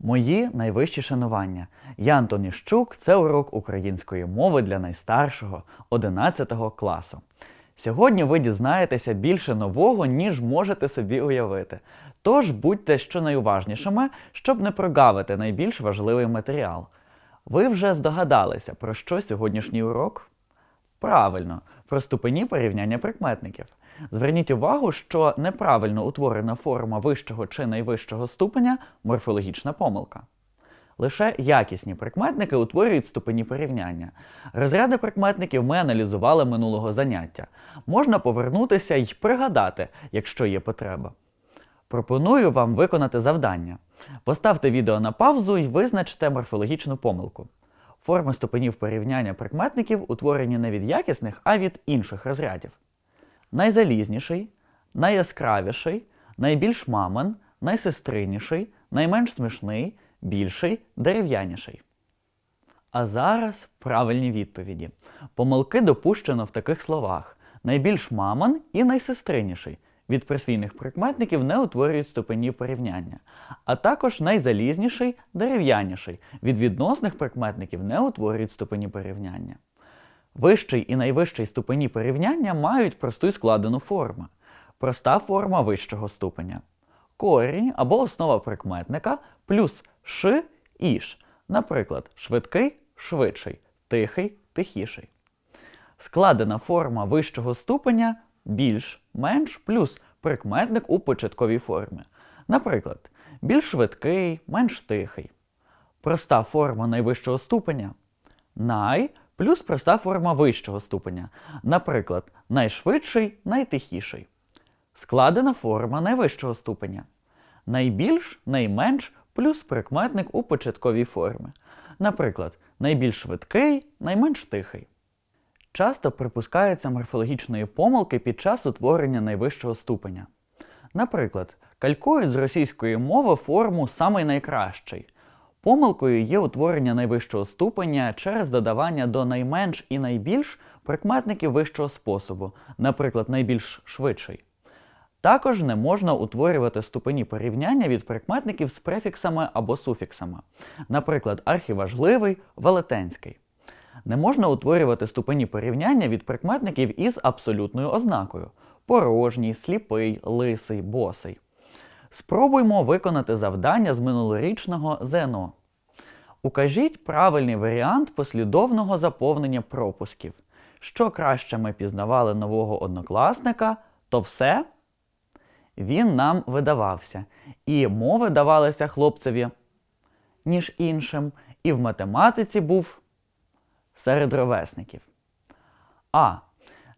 Мої найвищі шанування. Я Антон Іщук, це урок української мови для найстаршого 11 класу. Сьогодні ви дізнаєтеся більше нового, ніж можете собі уявити. Тож будьте щонайуважнішими, щоб не прогавити найбільш важливий матеріал. Ви вже здогадалися, про що сьогоднішній урок? Правильно, про ступені порівняння прикметників. Зверніть увагу, що неправильно утворена форма вищого чи найвищого ступеня морфологічна помилка. Лише якісні прикметники утворюють ступені порівняння. Розряди прикметників ми аналізували минулого заняття. Можна повернутися й пригадати, якщо є потреба. Пропоную вам виконати завдання. Поставте відео на паузу і визначте морфологічну помилку. Форми ступенів порівняння прикметників утворені не від якісних, а від інших розрядів. Найзалізніший, найяскравіший, найбільш мамин, найсестриніший, найменш смішний, більший, дерев'яніший. А зараз правильні відповіді. Помилки допущено в таких словах: найбільш мамин і найсестриніший. Від присвійних прикметників не утворюють ступені порівняння, а також найзалізніший дерев'яніший. Від відносних прикметників не утворюють ступені порівняння. Вищий і найвищий ступені порівняння мають просту й складену форму. Проста форма вищого ступеня. Корінь або основа прикметника плюс ш іш. Наприклад, швидкий швидший, тихий тихіший. Складена форма вищого ступеня більш, менш плюс прикметник у початковій формі. Наприклад, більш швидкий, менш тихий. Проста форма найвищого ступеня най плюс проста форма вищого ступеня. Наприклад, найшвидший, найтихіший. Складена форма найвищого ступеня. Найбільш, найменш плюс прикметник у початковій формі. Наприклад, найбільш швидкий, найменш тихий. Часто припускаються морфологічної помилки під час утворення найвищого ступеня. Наприклад, калькують з російської мови форму самий найкращий. Помилкою є утворення найвищого ступеня через додавання до найменш і найбільш прикметників вищого способу, наприклад, найбільш швидший. Також не можна утворювати ступені порівняння від прикметників з префіксами або суфіксами, наприклад, архіважливий, велетенський. Не можна утворювати ступені порівняння від прикметників із абсолютною ознакою порожній, сліпий, лисий, босий. Спробуймо виконати завдання з минулорічного ЗНО. Укажіть правильний варіант послідовного заповнення пропусків. Що краще ми пізнавали нового однокласника, то все він нам видавався. І мови давалися хлопцеві, ніж іншим, і в математиці був серед ровесників. А.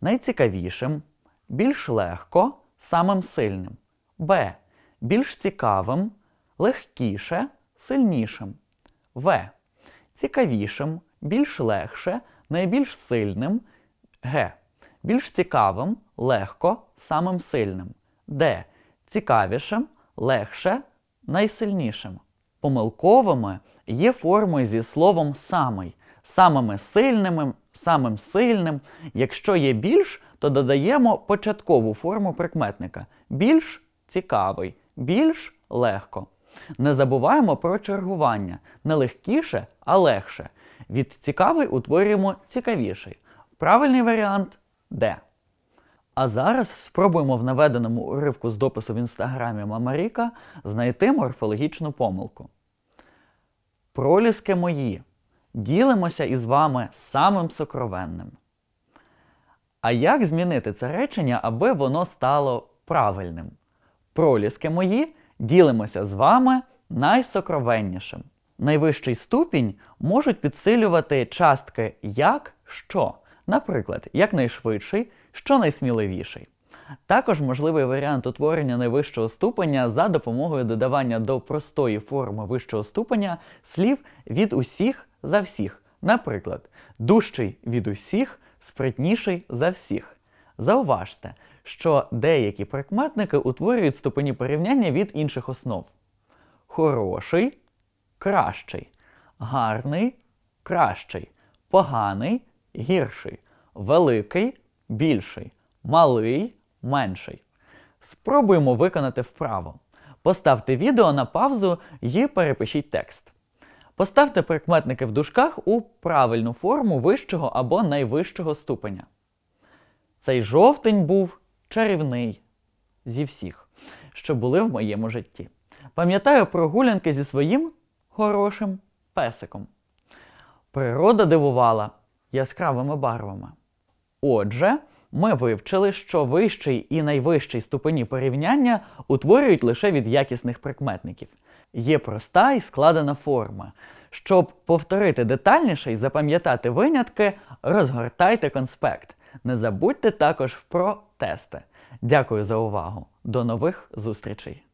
Найцікавішим, більш легко, самим сильним. Б. Більш цікавим, легкіше, сильнішим. В. Цікавішим, більш легше, найбільш сильним. Г. Більш цікавим, легко, самим сильним. Д. Цікавішим, легше, найсильнішим. Помилковими є форми зі словом самий, самими сильними, самим сильним. Якщо є більш, то додаємо початкову форму прикметника. Більш цікавий, більш легко. Не забуваємо про чергування. Не легкіше, а легше. Від цікавий утворюємо цікавіший. Правильний варіант Д. А зараз спробуємо в наведеному уривку з допису в інстаграмі Мамаріка знайти морфологічну помилку. Проліски мої. Ділимося із вами самим сокровенним. А як змінити це речення, аби воно стало правильним? Проліски мої ділимося з вами найсокровеннішим. Найвищий ступінь можуть підсилювати частки як, що. Наприклад, якнайшвидший, що найсміливіший. Також можливий варіант утворення найвищого ступеня за допомогою додавання до простої форми вищого ступеня слів від усіх за всіх. Наприклад, дужчий від усіх, спритніший за всіх. Зауважте, що деякі прикметники утворюють ступені порівняння від інших основ. Хороший кращий, гарний кращий, поганий гірший, великий більший, малий менший. Спробуємо виконати вправо. Поставте відео на паузу і перепишіть текст. Поставте прикметники в дужках у правильну форму вищого або найвищого ступеня. Цей жовтень був чарівний зі всіх, що були в моєму житті. Пам'ятаю прогулянки зі своїм хорошим песиком. Природа дивувала яскравими барвами. Отже, ми вивчили, що вищий і найвищий ступені порівняння утворюють лише від якісних прикметників. Є проста і складена форма. Щоб повторити детальніше і запам'ятати винятки, розгортайте конспект. Не забудьте також про тести. Дякую за увагу. До нових зустрічей!